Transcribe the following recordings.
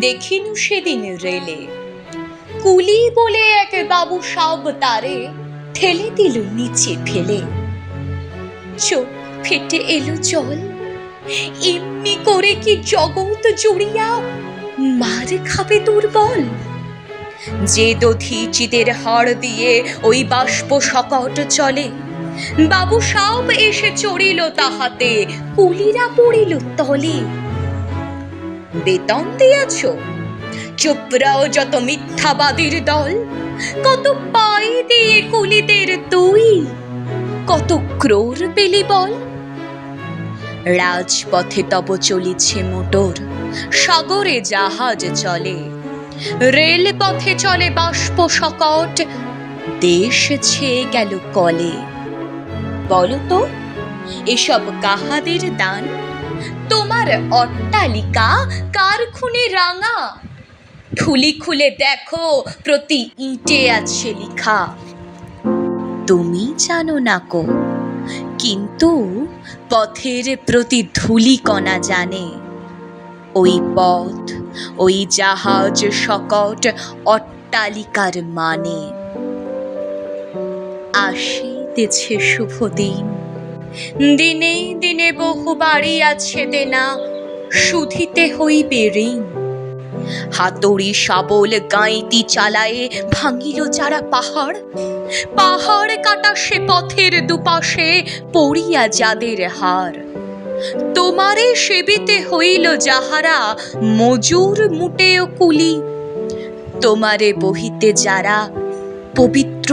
দেখিনু সেদিন রেলে। কুলি বলে এক বাবু সব তারে ঠেলে দিল নিচে ফেলে। চোখ ফেটে এলো জল। এমনি করে কি জগৎ জুড়িয়া মার খাবে দুর্বল? যে দধি চিতের হাড় দিয়ে ওই বাষ্প সকট চলে, বাবু সব এসে চড়িল তাহাতে, কুলিরা পড়িল তলে। বেতন দিয়াছ চুপরাও যত মিথ্যাবাদীর দল, কত পায়ে দিয়ে কুলিদের তুই, কত ক্রোর পেলি বল। রাজপথে তব চলিছে মোটর, সাগরে জাহাজ চলে রেল পথে চলে বাষ্প সকট, দেশ ছেয়ে গেল কলে। বলতো এসব কাহাদের দান? তোমার অট্টালিকা কার খুনে রাঙা? ঠুলি খুলে দেখো, প্রতি ইঁটে আছে লিখা। তুমি জানো না কো, কিন্তু পথের প্রতি ধুলি কণা জানে। ওই পথ, ওই জাহাজ শকট অট্টালিকার মানে। আসিতেছে শুভ দিন। দিনে দিনে বহু বাড়ি আছে দেনা শুধিতে হইবে ঋণ। হাতড়ি শাবল গাঁইতি চালায়ে ভাঙিল যারা পাহাড় পাহাড় কাটা সে পথের দুপাশে পড়িয়া যাদের হার। তোমারে সেবিতে হইল যাহারা মজুর মুটেও কুলি, তোমারে বহিতে যারা পবিত্র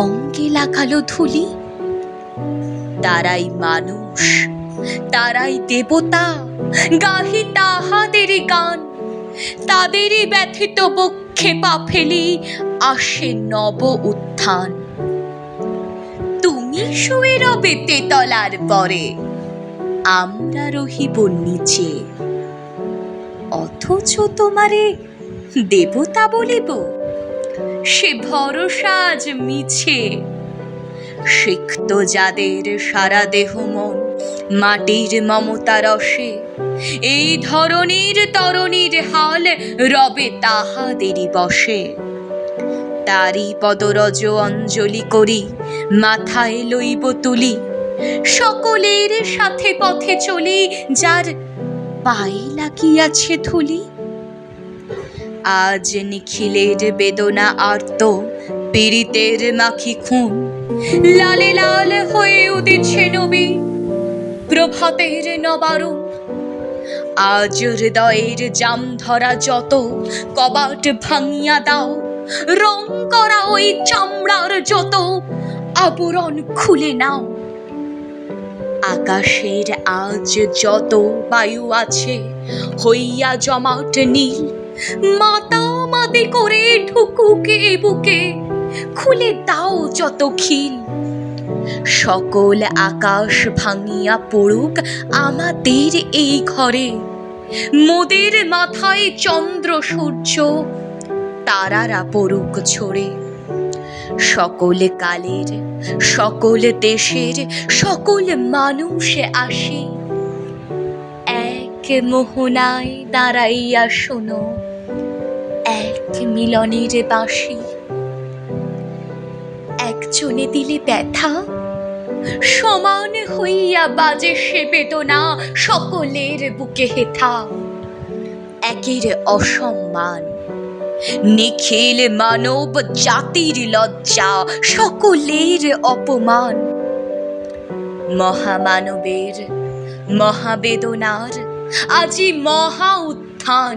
অঙ্গে লাগালো ধুলি। তারাই মানুষ, তারাই দেবতা, গাহি তাহাদেরই গান। তাদেরই ব্যথিত বক্ষে পা ফেলি আসে নব উত্থান। তুমি শুয়ে রবে তেতলার পরে, আমরা রহিব নিচে। অথচ তোমারে দেবতা বলিব, সে ভরসা আজ মিছে। সিক্ত যাদের সারা দেহ মন মাটির মমতা রসে, এই ধরনীর তরণীর হাল রবে তাহাদেরই বসে। তারি পদরজ অঞ্জলি করি, মাথায় লইব তুলি, সকলের সাথে পথে চলি, যার পায়ে লাগিয়াছে ধুলি। আজ নিখিলের বেদনা আর্ত পীড়িতের মাখি খুন? লালে লাল হয়ে উদিছে নবী প্রভাতের নবারুণ আজ হৃদয়ের জাম ধরা যত কবাট ভাঙিয়া দাও, রং করা ওই চামড়ার যত আবরণ খুলে নাও। আকাশের আজ যত বায়ু আছে, হইয়া জমাট নীল মাতামাতি করে ঢুকুকে বুকে, খুলে দাও যত খিল। সকল আকাশ ভাঙিয়া পড়ুক আমাদের এই ঘরে। মোদের মাথায় চন্দ্র সূর্য, তারারা পড়ুক ছড়ে সকল কালের, সকল দেশের, সকল মানুষ আসে। এক মোহনায় দাঁড়াইয়া শোনো। মিলনের বাঁশি। একজনে দিলে ব্যথা, সমান হইয়া বাজে সে বেদনা, সকলের বুকে হেথা। একের অসম্মান, নিখিল মানব জাতির লজ্জা, সকলের অপমান। মহামানবের মহাবেদনার আজি মহা উত্থান